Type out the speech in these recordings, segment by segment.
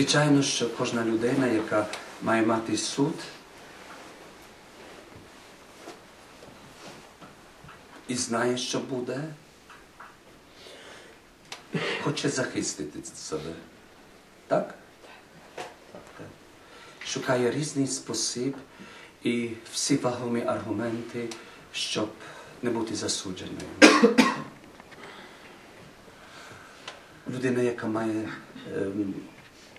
Звичайно, що кожна людина, яка має мати суд, і знає, що буде, хоче захистити себе. Так? Шукає різний спосіб і всі вагомі аргументи, щоб не бути засудженою. Людина, яка має ем,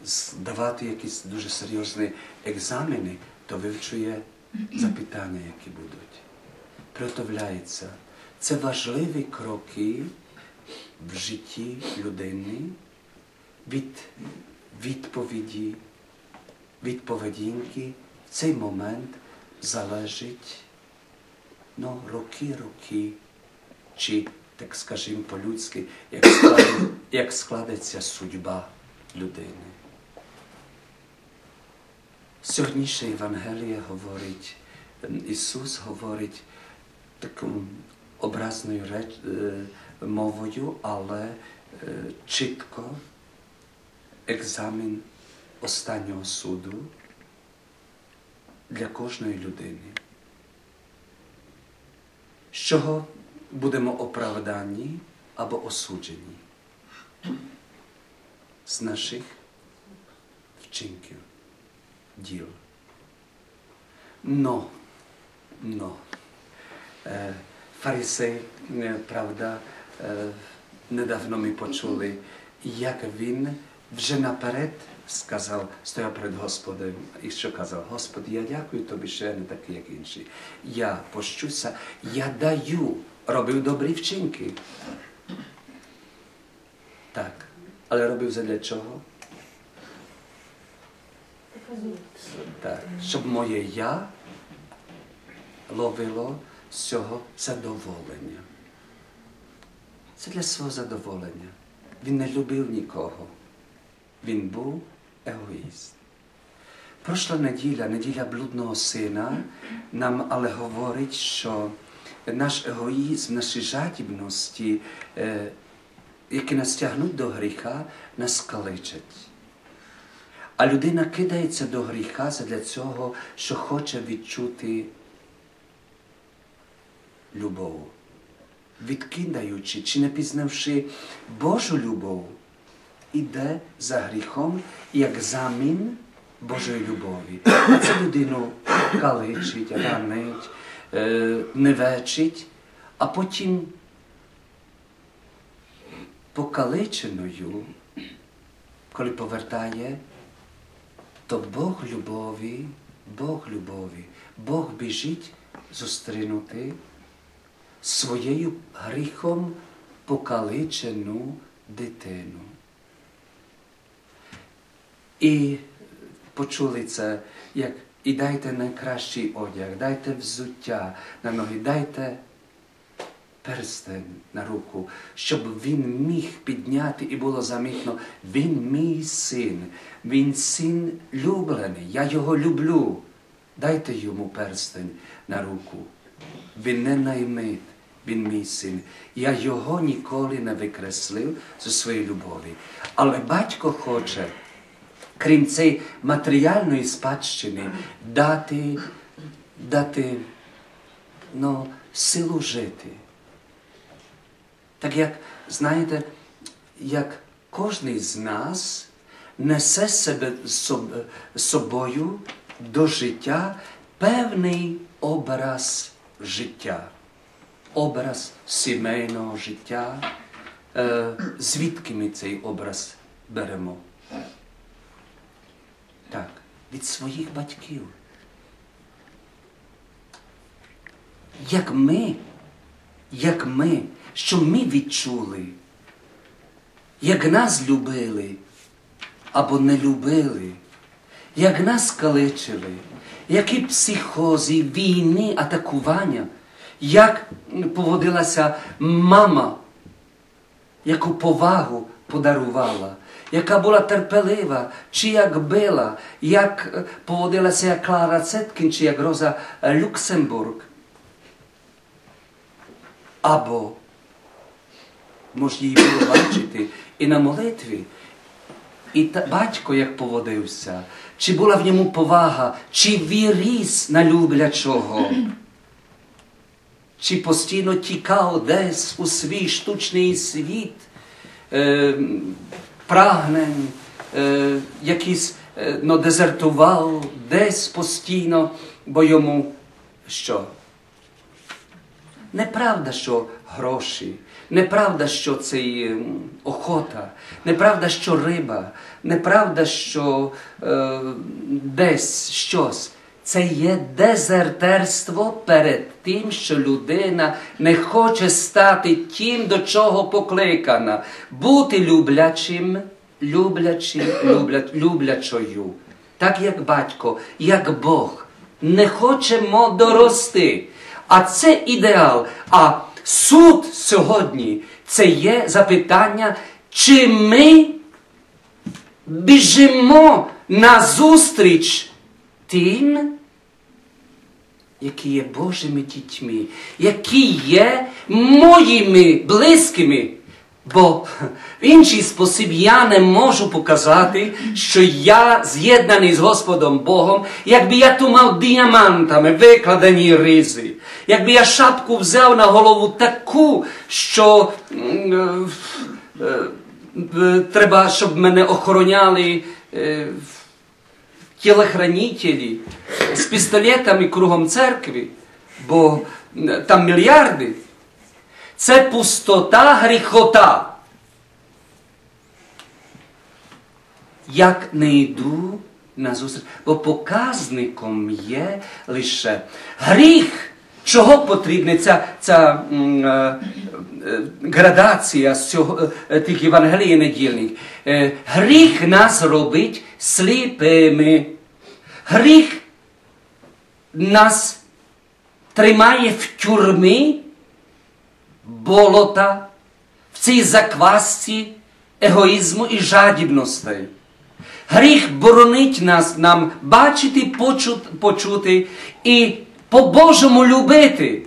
здавати якісь дуже серйозні екзамени, то вивчує запитання, які будуть. Приготовляється. Це важливі кроки в житті людини від відповіді, від поведінки. В цей момент залежить ну, роки, роки, чи, так скажімо по-людськи, як, складе, як складеться судьба людини. Сьогоднішнє Євангеліє говорить, Ісус говорить такою образною реч, мовою, але чітко екзамен останнього суду для кожної людини. З чого будемо оправдані або осуджені? З наших вчинків, діл. Но, но, е, фарисей, е, правда, е, недавно ми почули, як він вже наперед сказав, стояв перед Господом і що казав, Господи, я дякую тобі, що я не такий, як інші. Я пощуся, я даю, робив добрі вчинки. Так. Але робив задля чого? Так. Щоб моє я ловило з цього задоволення. Це для свого задоволення. Він не любив нікого. Він був егоїст. Прошла неділя, неділя блудного сина, нам але говорить, що наш егоїзм, наші жадібності, е, які нас тягнуть до гріха, нас каличать. А людина кидається до гріха для цього, що хоче відчути любов. Відкидаючи чи не пізнавши Божу любов, іде за гріхом як замін Божої любові. А це людину каличить, ранить, невечить, а потім покаличеною, коли повертає, то Бог любові, Бог любові, Бог біжить зустрінути своєю гріхом покаличену дитину. І почули це, як і дайте найкращий одяг, дайте взуття на ноги, дайте перстень на руку, щоб він міг підняти і було замітно, він мій син, він син люблений, я його люблю. Дайте йому перстень на руку. Він не наймит, він мій син. Я його ніколи не викреслив зі своєї любові. Але батько хоче, крім цієї матеріальної спадщини, дати, дати ну, силу жити. Так як, знаєте, як кожен з нас несе себе собою до життя певний образ життя, образ сімейного життя, звідки ми цей образ беремо? Так, від своїх батьків. Як ми, як ми, що ми відчули, як нас любили або не любили, як нас каличили, які психози, війни, атакування, як поводилася мама, яку повагу подарувала, яка була терпелива, чи як била, як поводилася Клара Цеткін, чи як Роза Люксембург. Або може її було бачити і на молитві, І та, батько як поводився, чи була в ньому повага, чи віріс на люблячого, чи постійно тікав десь у свій штучний світ, е, прагнень, е, якийсь е, ну, дезертував десь постійно, бо йому що? Неправда, що гроші, неправда, що це охота, неправда, що риба, неправда, що е, десь щось. Це є дезертерство перед тим, що людина не хоче стати тим, до чого покликана, бути люблячим, люблячим, любля, люблячою. Так як батько, як Бог. Не хочемо дорости. А це ідеал. А суд сьогодні це є запитання, чи ми біжимо назустріч тим, які є Божими дітьми, які є моїми близькими. Бо в інший спосіб я не можу показати, що я з'єднаний з Господом Богом, якби я ту мав діамантами викладені ризи, якби я шапку взяв на голову таку, що е, е, е, треба, щоб мене охороняли тілохранителі з пістолетами кругом церкви, бо там мільярди. Це пустота гріхота. Як не йду на зустріч, бо показником є лише гріх. Чого потрібна ця, ця м, е, е, градація з цього, е, тих Євангелій недільних? Гріх нас робить сліпими. Гріх нас тримає в тюрмі болота, в цій заквасці егоїзму і жадібностей. Гріх боронить нас нам бачити, почути, і по-божому любити.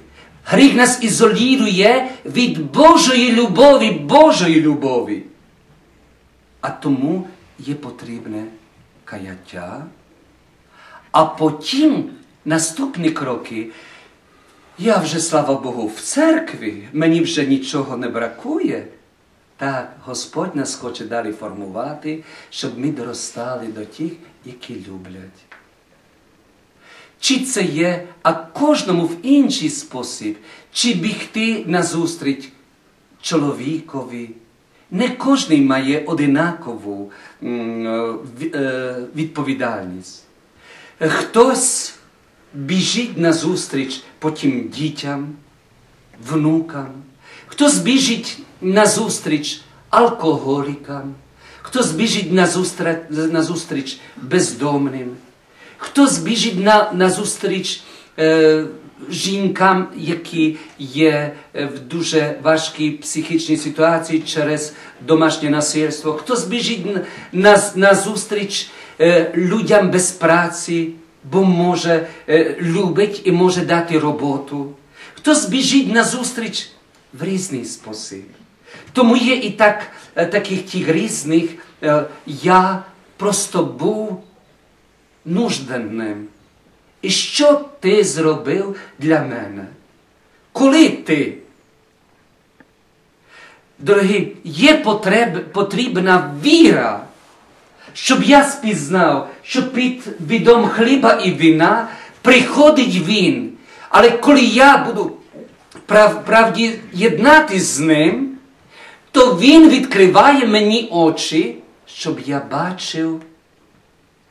Гріх нас ізолює від Божої любові, Божої любові. А тому є потрібне каяття. А потім наступні кроки я вже, слава Богу, в церкві, мені вже нічого не бракує. Так, Господь нас хоче далі формувати, щоб ми доростали до тих, які люблять. Чи це є, а кожному в інший спосіб, чи бігти назустріч чоловікові. Не кожен має одинакову е, е, відповідальність. Хтось біжить назустріч потім дітям, внукам, хтось біжить назустріч алкоголікам, хтось біжить назустріч, бездомним, хтось біжить назустріч е, жінкам, які є е, в дуже важкій психічній ситуації через домашнє насильство, хтось біжить на, на, назустріч е, людям без праці, бо може е, любить і може дати роботу. Хтось біжить назустріч в різний спосіб. Тому є і так, е, таких тих різних, е, я просто був нужденним. І що ти зробив для мене? Коли ти? Дорогі, є потреб, потрібна віра, щоб я спізнав, що під відом хліба і вина приходить він. Але коли я буду прав, правді єднатись з ним, то він відкриває мені очі, щоб я бачив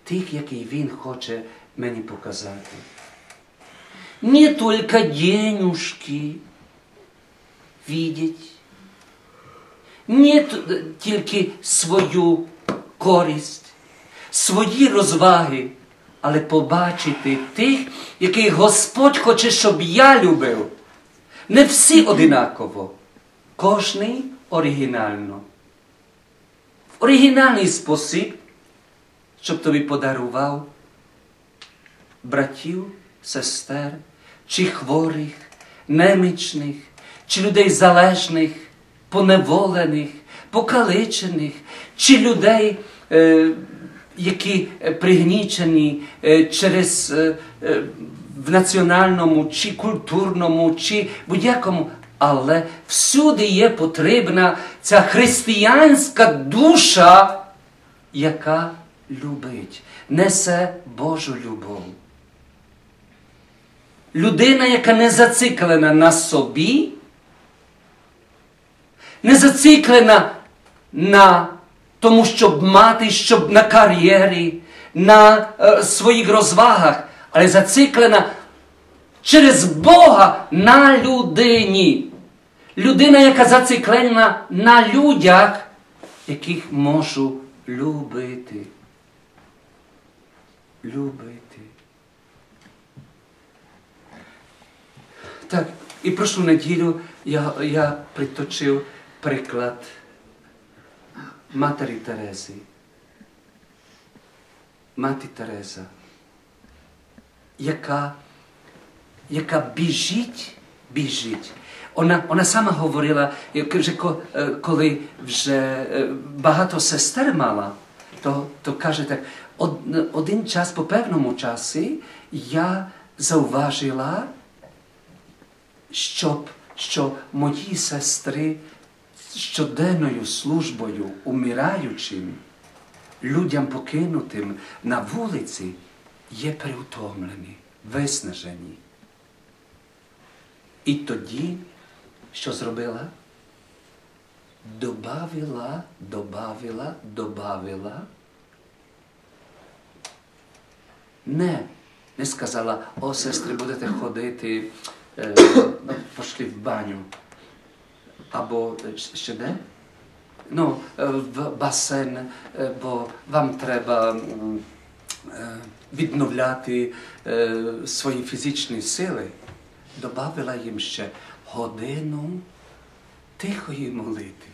тих, який він хоче мені показати. Не только денюжки видеть, не тільки свою користь, свої розваги, але побачити тих, яких Господь хоче, щоб я любив. Не всі одинаково, кожний оригінально. В оригінальний спосіб, щоб тобі подарував братів, сестер, чи хворих, немічних, чи людей залежних, поневолених, покаличених, чи людей які е, пригнічені е, через е, е, в національному чи культурному, чи будь-якому. Але всюди є потрібна ця християнська душа, яка любить, несе Божу любов. Людина, яка не зациклена на собі, не зациклена на тому, щоб мати, щоб на кар'єрі, на е, своїх розвагах, але зациклена через Бога на людині. Людина, яка зациклена на людях, яких можу любити. Любити. Так, і прошлу неділю я, я приточив приклад матері Терези. Мати Тереза, яка, яка біжить, біжить. Вона, вона сама говорила, як вже е, коли вже е, багато сестер мала, то, то каже так, «Од- один час по певному часі я зауважила, щоб, що мої сестри щоденною службою умираючим, людям покинутим на вулиці, є переутомлені, виснажені. І тоді, що зробила? Добавила, добавила, добавила. Не, не сказала, о, сестри, будете ходити, е, ну, пошли в баню. Або ще де? Ну, е, в басейн, е, бо вам треба е, відновляти свої фізичні сили. Добавила їм ще годину тихої молитви.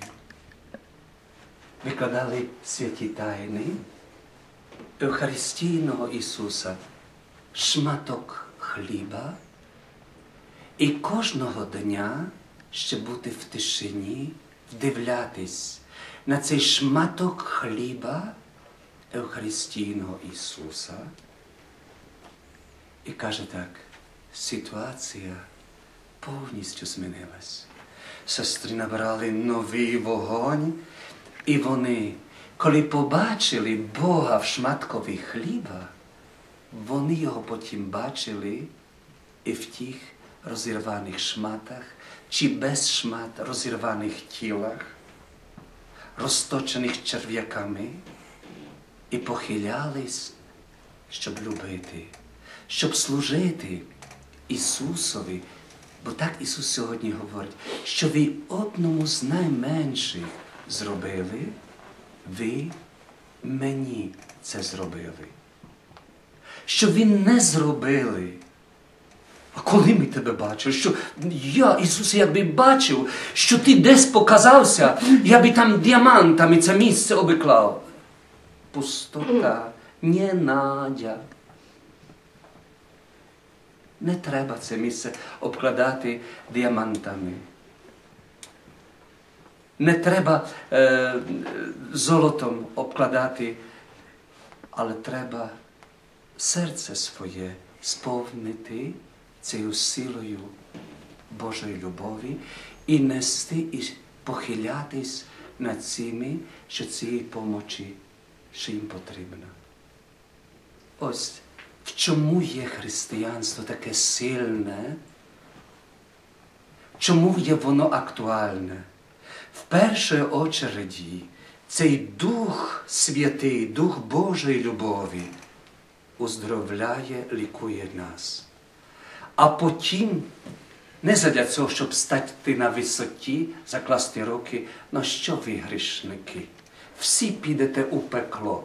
Викладали святі тайни Евхаристійного Ісуса, шматок хліба, і кожного дня ще бути в тишині, вдивлятись на цей шматок хліба Евхаристійного Ісуса. І каже так, ситуація повністю змінилась. Сестри набрали новий вогонь, і вони, коли побачили Бога в шматкові хліба, вони його потім бачили і в тих розірваних шматах, чи без шмат розірваних тілах, розточених черв'яками, і похилялись, щоб любити, щоб служити Ісусові. Бо так Ісус сьогодні говорить, що ви одному з найменших зробили, ви мені це зробили. Що ви не зробили. А коли ми тебе бачили, що я, Ісус, якби бачив, що ти десь показався, я би там діамантами це місце обиклав. Пустота, ненадя. Не треба це місце обкладати діамантами. Не треба е, золотом обкладати, але треба серце своє сповнити цією силою Божої любові і нести і похилятись над цими, що цієї помочі, що їм потрібна. Ось в чому є християнство таке сильне? Чому є воно актуальне? В першій очереді цей Дух Святий, Дух Божої любові уздоровляє, лікує нас. А потім, не задля цього, щоб стати на висоті, закласти руки, ну що ви грішники? Всі підете у пекло.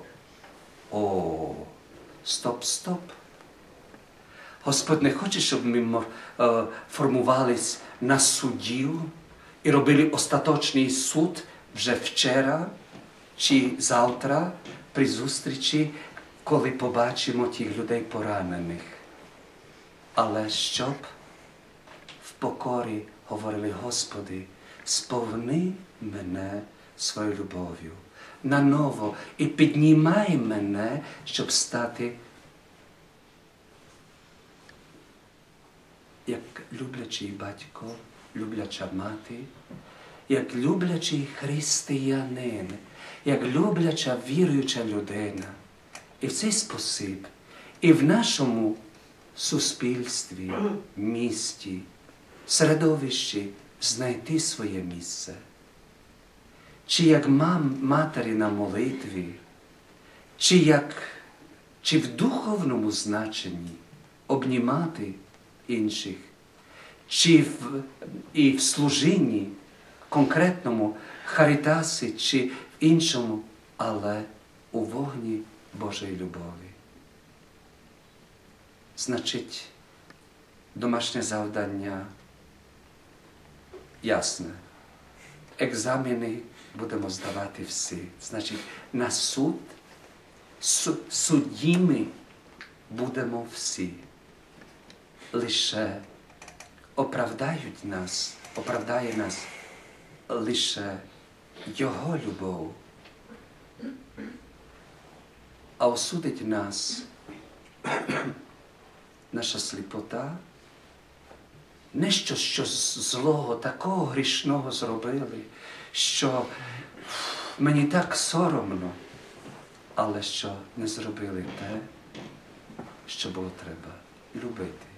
О, стоп, стоп. Господь не хоче, щоб ми е, формувались на суддів і робили остаточний суд вже вчора чи завтра при зустрічі, коли побачимо тих людей поранених. Але щоб в покорі говорили, Господи, сповни мене своєю любов'ю. наново і піднімає мене, щоб стати як люблячий батько, любляча мати, як люблячий християнин, як любляча віруюча людина. І в цей спосіб, і в нашому суспільстві, місті, середовищі знайти своє місце. Чи як мам, матері на молитві, чи як чи в духовному значенні обнімати інших, чи в, і в служінні конкретному харитасі, чи в іншому, але у вогні Божої любові. Значить, домашнє завдання ясне. Екзамени будемо здавати всі. Значить, на суд су- судніми будемо всі. Лише оправдають нас, оправдає нас лише Його любов, а осудить нас наша сліпота, не що, що злого, такого грішного зробили, що мені так соромно, але що не зробили те, що було треба любити.